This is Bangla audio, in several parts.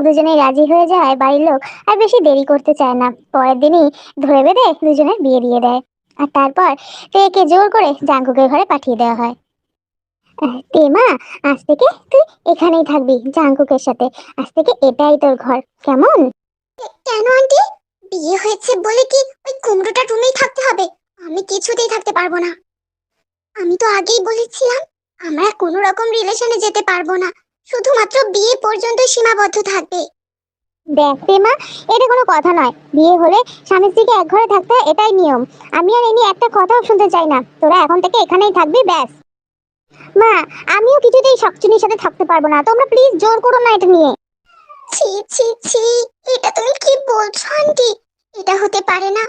দুজনেই রাজি হয়ে যায় বাড়ির লোক আর বেশি দেরি করতে চায় না। পরের দিনই ধরে বেঁধে দুজনের বিয়ে দিয়ে দেয়। আর তারপর তেকে জোর করে জাঙ্কুকের ঘরে পাঠিয়ে দেওয়া হয়। আহ, তে মা আজ থেকে তুই এখানেই থাকবি জাঙ্কুকের সাথে। আজ থেকে এটাই তোর ঘর। কেমন? কেন আন্টি? বিয়ে হয়েছে বলে কি ওই কুমড়োটা রুমেই থাকতে হবে? আমি কিছুতেই থাকতে পারব না। আমি তো আগেই বলেছিলাম আমরা কোনো রকম রিলেশনে যেতে পারব না। শুধুমাত্র বিয়ে পর্যন্ত সীমাবদ্ধ থাকবে। দেখ মা এটা কোনো কথা নয়। বিয়ে হলে স্বামী স্ত্রীকে এক ঘরে থাকতে এটাই নিয়ম। আমি আর এ নিয়ে একটা কথাও শুনতে চাই না। তোরা এখন থেকে এখানেই থাকবি, ব্যাস। মা, আমিও কিছুতেই শখচুনির সাথে থাকতে পারব না। তোমরা প্লিজ জোর করো না এটা নিয়ে। ছি ছি ছি, এটা তুমি কি বলছো, আন্টি? এটা হতে পারে না।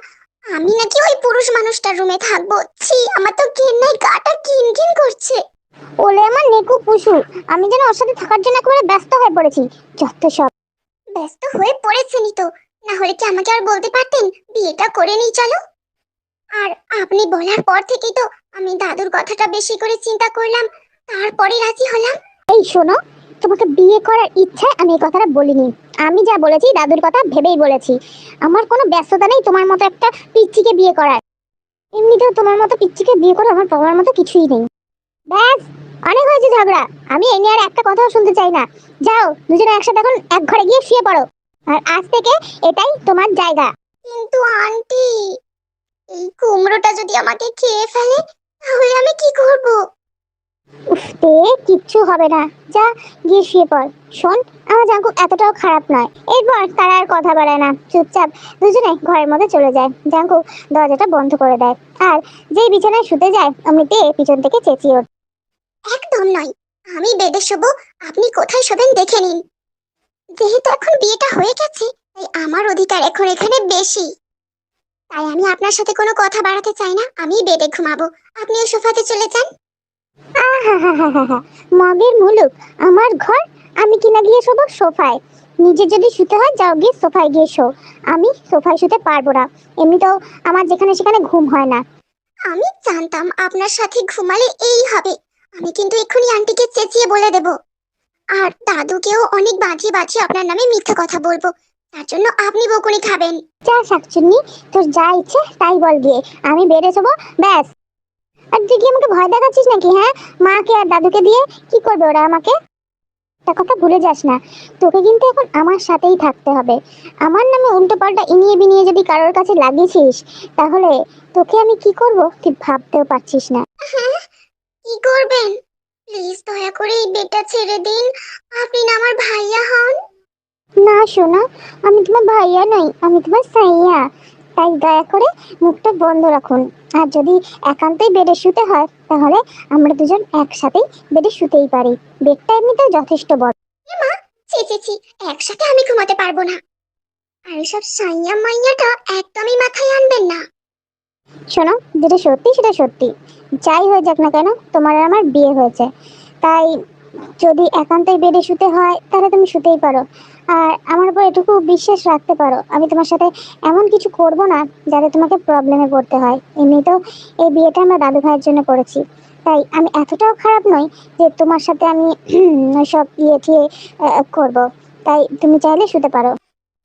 আমি নাকি ওই পুরুষ মানুষটার রুমে থাকব। ছি, আমার তো ঘেন্নায় গাটা কিন কিন করছে। ওলে আমার নেকু পুষু আমি যেন ওর সাথে থাকার জন্য একেবারে ব্যস্ত হয়ে পড়েছি। যত সব ব্যস্ত হয়ে পড়েছেনই তো, না হলে কি আমাকে আর বলতে পারতেন? বিয়েটা করে নিই, চলো। আর আপনি বলার পর থেকেই তো আমি দাদুর কথাটা বেশি করে চিন্তা করলাম, তারপরে রাজি হলাম। এই শোনো, তোমাকে বিয়ে করার ইচ্ছায় আমি এই কথাটা বলিনি। আমি যা বলেছি দাদুর কথা ভেবেই বলেছি। আমার কোনো ব্যস্ততা নেই তোমার মতো একটা পিচ্চিকে বিয়ে করার। এমনিতেও তোমার মতো পিচ্চিকে বিয়ে করা আমার বাবার মতো কিছুই নেই। ব্যাস অনেক হয়েছে ঝগড়া। আমি এই নিয়ে আর একটা কথাও শুনতে চাই না। যাও দুজনে একসাথে এখন এক ঘরে গিয়ে শুয়ে পড়ো। আর আজ থেকে এটাই তোমার জায়গা। কিন্তু আন্টি এই কুমড়োটা যদি আমাকে খেয়ে ফেলে তাহলে আমি কি করব? উফ তে কিচ্ছু হবে না। যা গিয়ে শুয়ে পড়। শোন আমার জাঙ্কু এতটাও খারাপ নয়। এরপর তারা আর কথা বাড়ায় না। চুপচাপ দুজনে ঘরের মধ্যে চলে যায়। জাঙ্কু দরজাটা বন্ধ করে দেয়। আর যেই বিছানায় শুতে যায় অমনি তে পিছন থেকে চেঁচিয়ে ওঠে। একদম নয়। আমি বেডে শোবো আপনি কোথায় শোবেন দেখে নিন। যেহেতু এখন বিয়েটা হয়ে গেছে তাই আমার অধিকার এখন এখানে বেশি। তাই আমি আপনার সাথে কোনো কথা বাড়াতে চাই না আমি বেডে ঘুমাবো। আপনিও সোফাতে চলে যান। মগের মুলুক আমার ঘর? আমি কিনা গিয়ে শোবো? সোফায়। নিজে যদি শুতে হয় যাও গিয়ে সোফায় গিয়ে শো। আমি সোফায় শুতে পারব না। এমনিতেও আমার যেখানে সেখানে ঘুম হয় না। আমি জানতাম আপনার সাথে ঘুমালে এই হবে। আমি কিন্তু এক্ষুনি আন্টিকে চেঁচিয়ে বলে দেব। আর দাদুকেও অনেক বাজিয়ে বাজিয়ে আপনার নামে মিথ্যে কথা বলব। তার জন্য আপনি বকুনি খাবেন। যা শাকচুন্নি তোর যা ইচ্ছে তাই বল গিয়ে। আমি বেড়ে যাব ব্যাস। আর তুই কি আমাকে ভয় দেখাচ্ছিস নাকি হ্যাঁ? মাকে আর দাদুকে দিয়ে কি করবে ওরা আমাকে? একটা কথা ভুলে যাস না। তোকে কিন্তু এখন আমার সাথেই থাকতে হবে। আমার নামে উল্টো পাল্টা ইনিয়ে বিনিয়ে যদি কারোর কাছে লাগিয়েছিস তাহলে তোকে আমি কি করব তুই ভাবতেও পারছিস না। হ্যাঁ? কি করবেন? প্লিজ দয়া করে এই বেডটা ছেড়ে দিন। আপনি না আমার ভাইয়া হন। না শোনা আমি তোমার ভাইয়া নই আমি তোমার সাইয়া। তাই দয়া করে মুখটা বন্ধ রাখুন। আর যদি একান্তই বেডে শুতে হয় তাহলে আমরা দুজন একসাথেই বেডে শুতেই পারি। বেডটা এমনিতেও যথেষ্ট বড়। ছি ছি ছি একসাথে আমি ঘুমাতে পারব না। আর এসব সাইয়া মাইয়াটা একদমই শোনো, যেটা সত্যি সেটা সত্যি। যাই হয়ে যাক না কেন, তোমার আর আমার বিয়ে হয়েছে। তাই যদি একান্তই বেডে শুতে হয়, তাহলে তুমি শুতেই পারো। আর আমার উপর এটুকু বিশ্বাস রাখতে পারো, আমি তোমার সাথে এমন কিছু করব না যাতে তোমাকে প্রবলেমে পড়তে হয়। এমনিতেও এই বিয়েটা আমরা দাদু ভাইয়ের জন্য করেছি। তাই আমি এতটাও খারাপ নই যে তোমার সাথে আমি সব ইয়ে ঠিয়ে করব। তাই তুমি চাইলে শুতে পারো।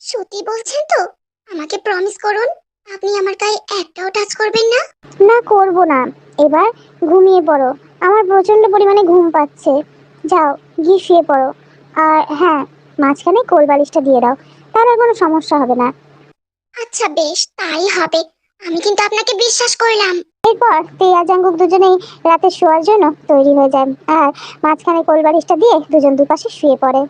সত্যি বলছেন তো? আমাকে প্রমিস করুন। আপনি আমার গায়ে একটাও টাচ করবেন না? না করব না। এবার ঘুমিয়ে পড়ো। আমার প্রচণ্ড পরিমাণে ঘুম পাচ্ছে। যাও গিয়ে শুয়ে পড়ো। আর হ্যাঁ মাঝখানে কোল বালিশটা দিয়ে দাও। তাহলে আর কোনো সমস্যা হবে না। আচ্ছা বেশ তাই হবে। আমি কিন্তু আপনাকে বিশ্বাস করলাম। এরপর তেয়া জাঙ্গুক দুজনেই রাতে শোয়ার জন্য তৈরি হয়ে যায়। আর মাঝখানে কোল বালিশটা দিয়ে দুজন দুপাশে শুয়ে পড়ে।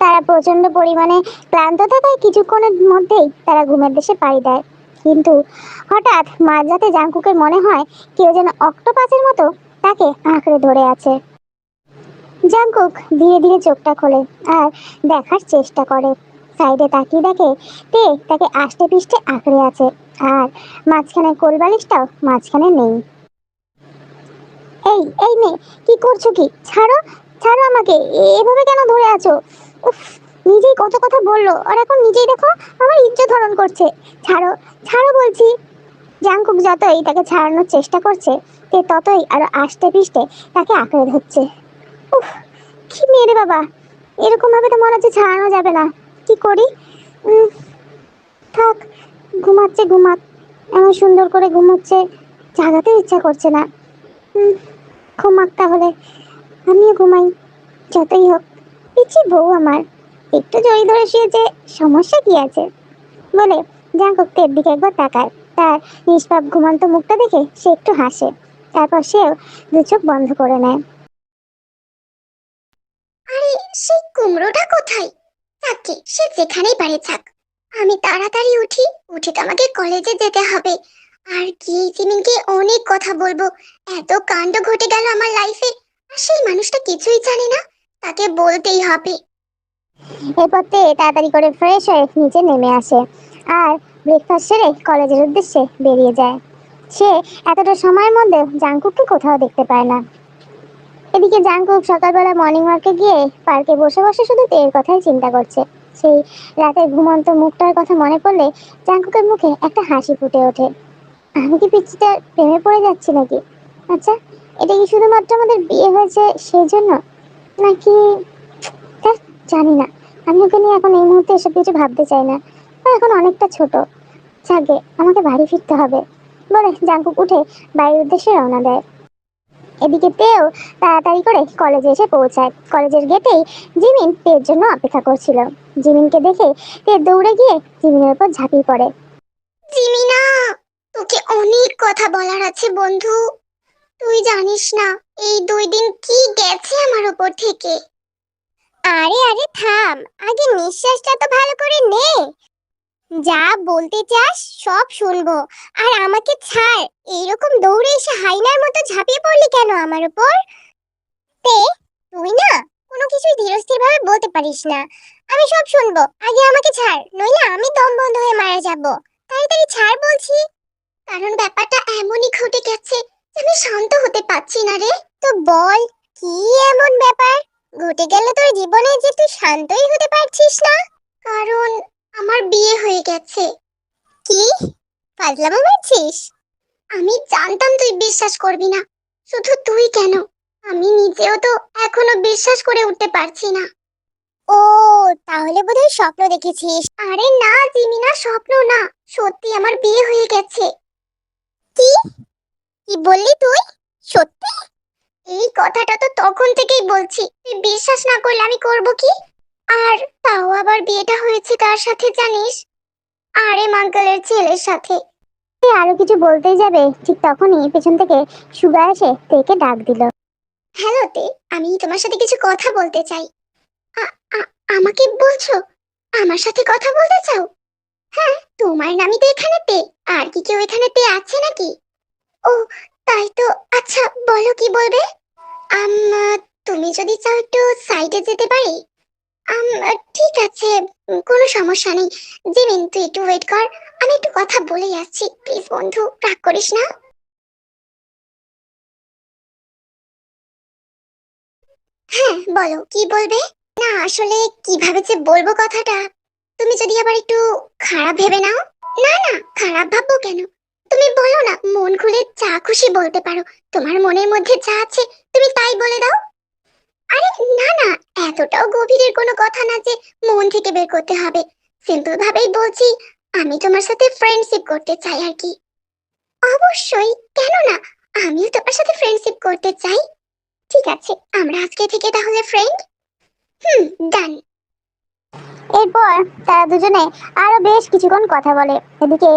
তারা প্রচণ্ড পরিমাণে ক্লান্ত থাকায় কিছুক্ষণের মধ্যেই তারা ঘুমের দেশে পাড়ি দেয়। কিন্তু হঠাৎ মাঝরাতে জাঙ্কুকের মনে হয় কেউ যেন অক্টোপাসের মতো তাকে আঁকড়ে ধরে আছে। জাঙ্কুক ধীরে ধীরে চোখটা খোলে আর দেখার চেষ্টা করে। সাইডে তাকিয়ে দেখে তে তাকে আষ্টে পিষ্টে আঁকড়ে আছে আর মাঝখানে কোলবালিশটাও মাঝখানে নেই। এই এই মেয়ে, কি করছ কি? ছাড়ো ছাড়ো আমাকে এভাবে কেন ধরে আছো? উফ, নিজেই কত কথা বলল, আর এখন নিজেই দেখো আমার ইজ্জত হরণ করছে। ছাড়ো ছাড়ো বলছি। জাংকুক যতই তাকে ছাড়ানোর চেষ্টা করছে তে ততই আরও আষ্টে পিষ্টে তাকে আঁকড়ে ধরছে। উফ, কি মেয়ে বাবা, এরকম ভাবে তো মনে হচ্ছে ছাড়ানো যাবে না। কি করি? থাক, ঘুমাচ্ছে, ঘুমাক, এমন সুন্দর করে ঘুমোচ্ছে, জাগাতেও ইচ্ছা করছে না। ঘুমাক তাহলে, আমিও ঘুমাই, যতই হোক। পিছি বউ আমার। একটু জড়ি ধরে শুয়েছে, সমস্যা কি আছে? বলে জাঙ্কুক তের দিকে একবার তাকায়। তার নিষ্পাপ ঘুমন্ত মুখটা দেখে সে একটু হাসে। তারপর সেও দু চোখ বন্ধ করে নেয়। আরে, সেই কুমড়োটা কোথায়? থাকি সে যেখানেই পারে থাক। আমি তাড়াতাড়ি উঠি, উঠে তো আমাকে কলেজে যেতে হবে। আর কি জিমিনকে অনেক কথা বলব। এত কাণ্ড ঘটে গেল আমার লাইফে আর সেই মানুষটা কিছুই জানে না। তাকে বলতেই হবে। এরপর তে তাড়াতাড়ি করে ফ্রেশ হয়ে নিচে নেমে আসে আর ব্রেকফাস্ট সেরে কলেজের উদ্দেশ্যে বেরিয়ে যায়। সে এতটা সময়ের মধ্যে জাংকুককে কোথাও দেখতে পায় না। এদিকে জাংকুক সকালবেলা মর্নিং ওয়াকে গিয়ে পার্কে বসে বসে শুধু তের কথাই চিন্তা করছে। সেই রাতের ঘুমন্ত মুখটার কথা মনে পড়লে জাংকুকের মুখে একটা হাসি ফুটে ওঠে। আমি কি পিচ্ছিটার প্রেমে পড়ে যাচ্ছি নাকি? আচ্ছা এটা কি শুধুমাত্র আমাদের বিয়ে হয়েছে সেই জন্য? নাকি? জানি না। আমি ওকে নিয়ে এখন এই মুহূর্তে এসব কিছু ভাবতে চাই না। এখন অনেকটা ছোট। যাকে আমাকে বাড়ি ফিরতে হবে। বলে জাঙ্কুক উঠে বাড়ির উদ্দেশ্যে রওনা দেয়। এদিকে তেও তাড়াতাড়ি করে কলেজে এসে পৌঁছায়। কলেজের গেটেই জিমিন তের জন্য অপেক্ষা করছিল। জিমিনকে দেখে তে দৌড়ে গিয়ে জিমিনের উপর ঝাঁপিয়ে পড়ে। জিমিনা, তোকে অনেক কথা বলার আছে বন্ধু। তুই জানিস না, এই দুই দিন কি গেছে আমার উপর থেকে? আরে আরে থাম, আগে নিঃশ্বাসটা তো ভালো করে নে। যা বলতে চাস, সব শুনব। আর আমাকে ছাড়, এইরকম দৌড়ে এসে হাইনার মতো ঝাঁপিয়ে পড়লি কেন আমার উপর তে, তুই না কোনো কিছুই ধীরস্থির ভাবে বলতে পারিস না। আমি সব শুনব, আগে আমাকে ছাড়, নইলে আমি দম বন্ধ হয়ে মারা যাব। তাড়াতাড়ি ছাড় বলছি। কারণ ব্যাপারটা এমনই ঘটে গেছে আমি শান্ত হতে পারছি না রে। তো বল, কি এমন ব্যাপার? ঘটে গেলে তোর জীবনে যে তুই শান্তই হতে পারছিস না। কারণ আমার বিয়ে হয়ে গেছে। কি? ফাজলামো মারছিস? আমি জানতাম তুই বিশ্বাস করবি না। শুধু তুই কেন? আমি নিজেও তো এখনও বিশ্বাস করে উঠতে পারছি না। ও, তাহলে বোধহয় স্বপ্ন দেখেছিস। আরে না, জিমিনা, স্বপ্ন না। সত্যি আমার বিয়ে হয়ে গেছে। কি? কি বললি তুই? সত্যি? এই কথাটা তো তখন থেকেই বলছি। তুই বিশ্বাস না করলে আমি করব কি? আর তাও আবার বিয়েটা হয়েছে কার সাথে জানিস? আরে আঙ্কেলের ছেলের সাথে। সে আরও কিছু বলতেই যাবে। ঠিক তখনই পেছন থেকে সুগা এসে তেকে ডাক দিল। হ্যালো তে, আমি তোমার সাথে কিছু কথা বলতে চাই। আমাকে বলছো? আমার সাথে কথা বলতে চাও? হ্যাঁ তোমার নামই তো এখানে তে। আর কি কেউ এখানে তে আছে নাকি? ও, তাই তো। আচ্ছা বলো কি বলবে? আম, তুমি যদি চাও একটু সাইডে যেতে পারি? আম, ঠিক আছে, কোনো সমস্যা নেই। জিমিন, তুই একটু ওয়েট কর। আমি একটু কথা বলেই আসছি। প্লিজ বন্ধু, রাগ করিস না। হ্যাঁ বলো, কি বলবে? না, আসলে কীভাবে যে বলব কথাটা? তুমি যদি আবার একটু খারাপ ভেবে নাও। না না, খারাপ ভাববো কেন? তুমি বলো না, মন খুলে যা খুশি বলতে পারো। তোমার মনের মধ্যে যা আছে, তুমি তাই বলে দাও। আরে না না, এতটাও গভীরের কোনো কথা না যে মন থেকে বের করতে হবে। সিম্পল ভাবেই বলছি, আমি তোমার সাথে ফ্রেন্ডশিপ করতে চাই আর কি। অবশ্যই, কেন না? আমিও তোমার সাথে ফ্রেন্ডশিপ করতে চাই। ঠিক আছে, আমরা আজকে থেকে তাহলে ফ্রেন্ড হুম ডান এরপর তারা দুজনে আরও বেশ কিছুক্ষণ কথা বলে। এদিকে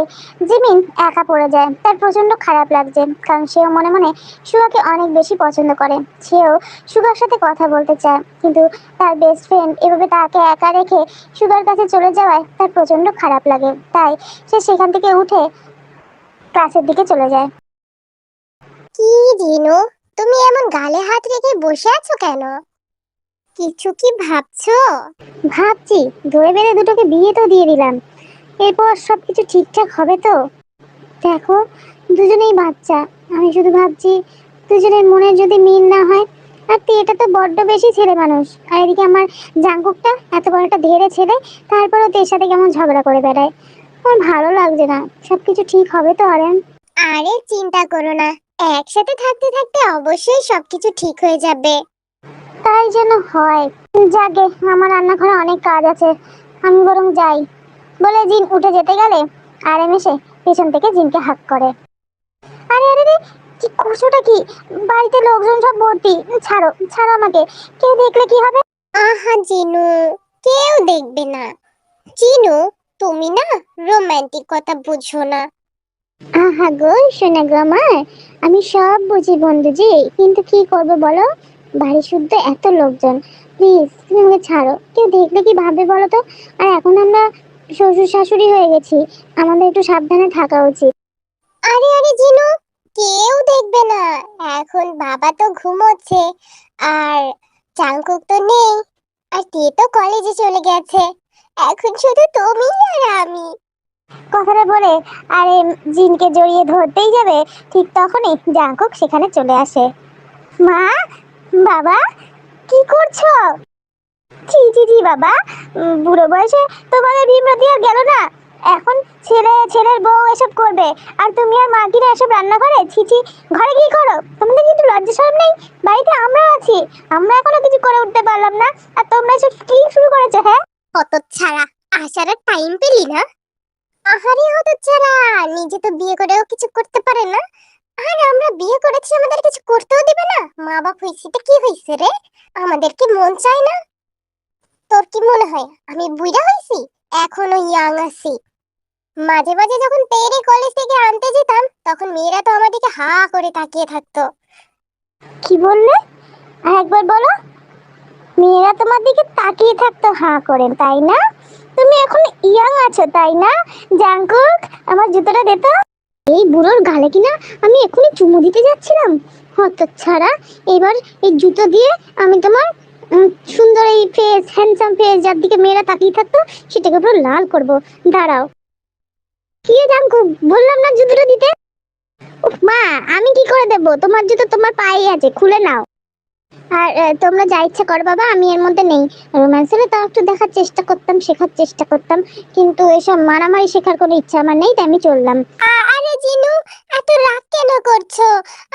জিমিন একা পড়ে যায়, তার প্রচণ্ড খারাপ লাগছে, কারণ সেও মনে মনে সুগাকে অনেক বেশি পছন্দ করে। সেও সুগার সাথে কথা বলতে চায়, কিন্তু তার বেস্ট ফ্রেন্ড এভাবে তাকে একা রেখে সুগার কাছে চলে যাওয়ায় তার প্রচণ্ড খারাপ লাগে। তাই সে সেখান থেকে উঠে ক্লাসের দিকে চলে যায়। কি জিনু, তুমি এমন গালে হাত রেখে বসে আছো কেন? কিছু কি ভাবছ? ভাবছি ধরে বেঁধে দুটোকে বিয়ে তো দিয়ে দিলাম। এরপর সব কিছু ঠিকঠাক হবে তো? দেখো, দুজনেই বাচ্চা। আমি শুধু ভাবছি, দুজনের মনে যদি মিল না হয়, আর এটা তো বড্ড বেশি ছেলে মানুষ। আর এদিকে আমার জাঙ্কুকটা, এত বড় একটা ধেড়ে ছেলে, তারপরেও তোর সাথে কেমন ঝগড়া করে বেড়ায়। আমার ভালো লাগছে না। সব কিছু ঠিক হবে তো আরেন আরে, চিন্তা করো না। একসাথে থাকতে থাকতে অবশ্যই সবকিছু ঠিক হয়ে যাবে। তাই যেন হয়। যাকে আমার রান্নাঘরে অনেক কাজ আছে। আমি বরং যাই। বলে জিন উঠে যেতে গেলে আর এম এসে পেছন থেকে জিনকে হাক করে। আরে আরে রে কি করছোটা কি? বাড়িতে লোকজন সব ভর্তি। ছাড়ো ছাড়ো আমাকে। কেউ দেখলে কি হবে? আহা জিনু কেউ দেখবে না। জিনু তুমি না রোমান্টিক কথা বুঝো না। আহা গো শোনা গো আমার। আমি সব বুঝি বন্ধুজি কিন্তু কি করব বলো? বাড়ি শুদ্ধ এত লোকজন। প্লিজ, তুমি আমাকে ছাড়ো। কেউ দেখলে কি ভাববে বলো তো? আর এখন আমরা শ্বশুর শাশুড়ি হয়ে গেছি। আমাদের একটু সাবধানে থাকা উচিত। আরে আরে, জিনু, কেউ দেখবে না। এখন বাবা তো ঘুমোচ্ছে। আর চাঙ্কুক তো নেই। আর তে তো কলেজে চলে গেছে। এখন শুধু তুমি আর আমি। কথাটা বলে, আরে, জিনকে জড়িয়ে ধরতেই যাবে, ঠিক তখনই জাঙ্কুক সেখানে চলে আসে। মা বাবা কি করছ? জি জি জি বাবা বুড়ো বয়সে তোমাদের বিমরতি আর গেল না? এখন ছেলে ছেলের বউ এসব করবে আর তুমি আর মা কিনা এসব রান্না করে ছি ছি ঘরে কি করো? তোমাদের কিন্তু লজ্জা সরম নেই? বাড়িতে আমরা আছি আমরা এখনও কিছু করে উঠতে পারলাম না আর তোমরা এসব কি শুরু করেছ হ্যাঁ? কত ছাড়া আসার টাইম পেলি না? আহারে হতো ছাড়া নিজে তো বিয়ে করেও কিছু করতে পারে না। আর আমরা বিয়ে করেছি, আমাদের কিছু করতেও দিবে না। মা বাপ হয়েছি তো কি হয়েছে রে? আমাদের কি মন চায় না? তোর কি মনে হয়, আমি বুড়া হয়েছি? এখনও ইয়াং আছি। মাঝে মাঝে যখন তেরে কলেজ থেকে আনতে যেতাম, তখন মেয়েরা তো আমার দিকে হা করে তাকিয়ে থাকতো। কি বললে? একবার বলো। মেয়েরা তোমার দিকে তাকিয়ে থাকতো, হা করে, তাই না? তুমি এখন ইয়াং আছো, তাই না? জাঙ্কুক আমার জুতোটা দে তো। এই বুড়োর গালে কিনা আমি এখনই চুমু দিতে যাচ্ছিলাম। হঠাৎ ছাড়া এবার এই জুতো দিয়ে আমি তোমার সুন্দর এই ফেস হ্যান্ডসাম ফেস যার দিকে মেয়েরা তাকিয়ে থাকতো, সেটাকে পুরো লাল করব। দাঁড়াও। কি জানকু বললাম না জুতোটা দিতে? মা, আমি কি করে দেব? তোমার জুতো তোমার পায়ে আছে, খুলে নাও। আর তোমরা যা ইচ্ছা করো বাবা, আমি এর মধ্যে নেই। রোম্যান্সের তাও একটু দেখার চেষ্টা করতাম, শেখার চেষ্টা করতাম, কিন্তু এসব মারামারি শেখার কোনো ইচ্ছা আমার নেই, তাই আমি চললাম। আরে জিনু, এত রাগ কেন করছ?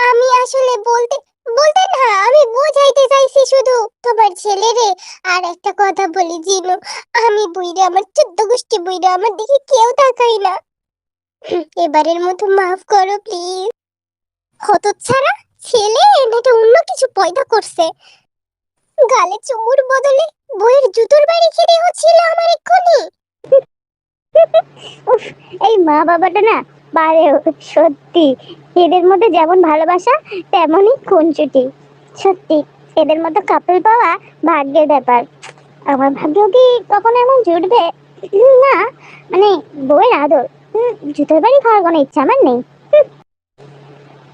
আমি আসলে বলতে বলতে না, আমি বোঝাইতে চাইছি শুধু তোমার ছেলে রে। আর একটা কথা বলি জিনু, আমি বুইরে আমার চোদ্দ গোষ্ঠী বুইরে আমার দিকে কেউ তাকাই না। এবারের মতো মাফ করো, প্লিজ। হতচ্ছাড়া? ছেলে নাকি অন্য কিছু পয়দা করছে? গালে চুমুর বদলে বইয়ের জুতোর বাড়ি খেতে হচ্ছিল আমার এক্ষুনি। উফ, এই মা বাবাটা না পারে সত্যি। এদের মধ্যে যেমন ভালোবাসা, তেমনই খুনচুটি সত্যি, এদের মতো কাপল পাওয়া ভাগ্যের ব্যাপার। আমার ভাগ্য কি কখনো এমন জুটবে? না মানে বইয়ের আদর। জুতোর বাড়ি খাওয়ার কোনো ইচ্ছা আমার নেই।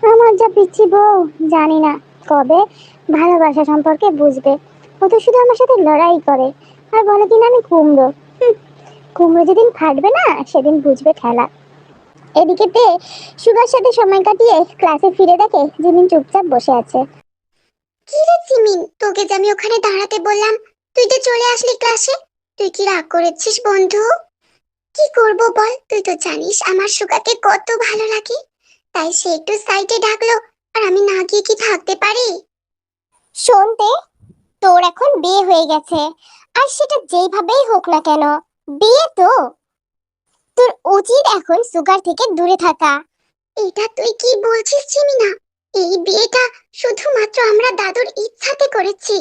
আমার যা পিচ্ছি বউ, জানি না কবে ভালোবাসা সম্পর্কে বুঝবে। ও তো শুধু আমার সাথে লড়াই করে, আর বলে কিনা আমি কুমড়ো। কুমড়ো যেদিন ফাটবে না, সেদিন বুঝবে খেলা। এদিকে তে সুগার সাথে সময় কাটিয়ে ক্লাসে ফিরে দেখে জিমিন চুপচাপ বসে আছে। কি রে সিমিন তোকে যে আমি ওখানে দাঁড়াতে বললাম, তুই তো চলে আসলি ক্লাসে তুই কি রাগ করেছিস বন্ধু? কি করব বল, তুই তো জানিস আমার সুগাকে কত ভালো লাগে। তাই সে একটু সাইডে ডাকলো আর আমি না গিয়ে কি থাকতে পারি? শুনতে তোর এখন বিয়ে হয়ে গেছে, আর সেটা যেইভাবেই হোক না কেন, বিয়ে তো। তোর উচিত এখন সুগার থেকে দূরে থাকা। এটা তুই কি বলছিস, চিমিনা? এই বিয়েটা শুধুমাত্র আমরা দাদুর ইচ্ছাতে করেছি।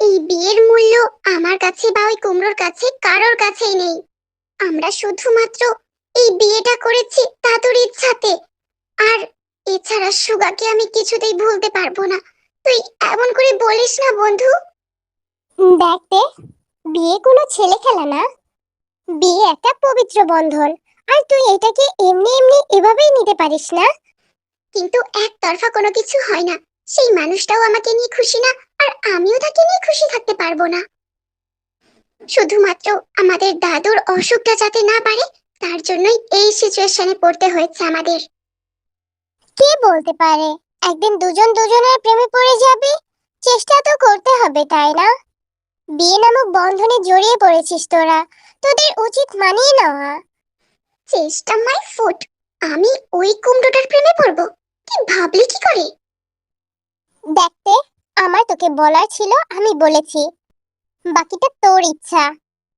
এই বিয়ের মূল্য আমার কাছে বা ওই কুমড়োর কাছে কারোর কাছেই নেই। আমরা শুধুমাত্র এই বিয়েটা করেছি দাদুর ইচ্ছাতে আর এছাড়া সুগাকে আমি কিছুতেই ভুলতে পারব না। তুই এমন করে বলিস না বন্ধু। দেখতে বিয়ে কোনো ছেলে খেলা না। বিয়ে একটা পবিত্র বন্ধন আর তুই এটাকে এমনি এমনি এভাবেই নিতে পারিস না। কিন্তু একতরফা কোনো কিছু হয় না। সেই মানুষটাও আমাকে নিয়ে খুশি না আর আমিও তাকে নিয়ে খুশি থাকতে পারব না। শুধুমাত্র আমাদের দাদুর অসুখটা যাতে না বাড়ে তার জন্যই এই সিচুয়েশনে পড়তে হয়েছে আমাদের। কে বলতে পারে? একদিন দুজন দুজনের প্রেমে পড়ে যাবে? চেষ্টা তো করতে হবে, তাই না? বিয়ে নামক বন্ধনে জড়িয়ে পড়েছিস তোরা। তোদের উচিত মানিয়ে নেওয়া। চেষ্টা মাই ফুট, আমি ওই কুমড়োটার প্রেমে পড়ব। কি ভাবলি কি করে? দেখতে আমার তোকে বলার ছিল, আমি বলেছি। বাকিটা তোর ইচ্ছা।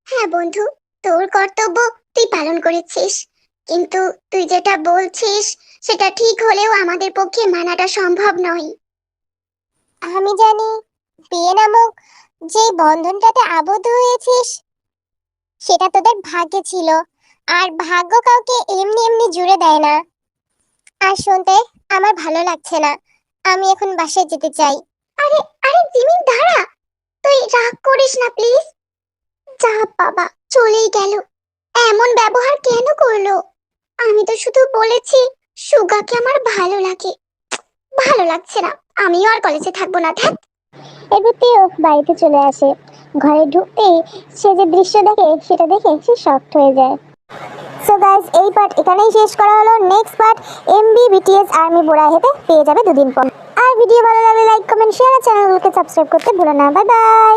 হ্যাঁ বন্ধু, তোর কর্তব্য তুই পালন করেছিস। কিন্তু তুই যেটা বলছিস সেটা ঠিক হলেও আমাদের পক্ষে মানাটা সম্ভব নয়। আমি জানি বিয়ে নামক যে বন্ধনটাতে আবদ্ধ হয়েছিস সেটা তোদের ভাগ্যে ছিল আর ভাগ্য কাউকে এমনি এমনি জুড়ে দেয় না। আর শুনতে আমার ভালো লাগছে না আমি এখন বাসায় যেতে চাই। আরে আরে জিমিন দাঁড়া! তুই রাগ করিস না প্লিজ। যা বাবা চলেই গেল। এমন ব্যবহার কেন করল? আমি তো শুধু বলেছি, সুগাকে আমার ভালো লাগে। ভালো লাগছে না, আমিও আর কলেজে থাকব না থাক এরপর তেও বাড়িতে চলে আসে। ঘরে ঢুকতেই সে যে দৃশ্য দেখে, সেটা দেখে সে শকড হয়ে যায়। সো গাইস এই পার্ট এখানেই শেষ করা হলো। Next part MB BTS army বোড়াহেতে পেয়ে যাবে দুদিন পর। আর ভিডিও ভালো লাগলে লাইক কমেন্ট শেয়ার আর চ্যানেলগুলোকে সাবস্ক্রাইব করতে ভুলো না। Bye bye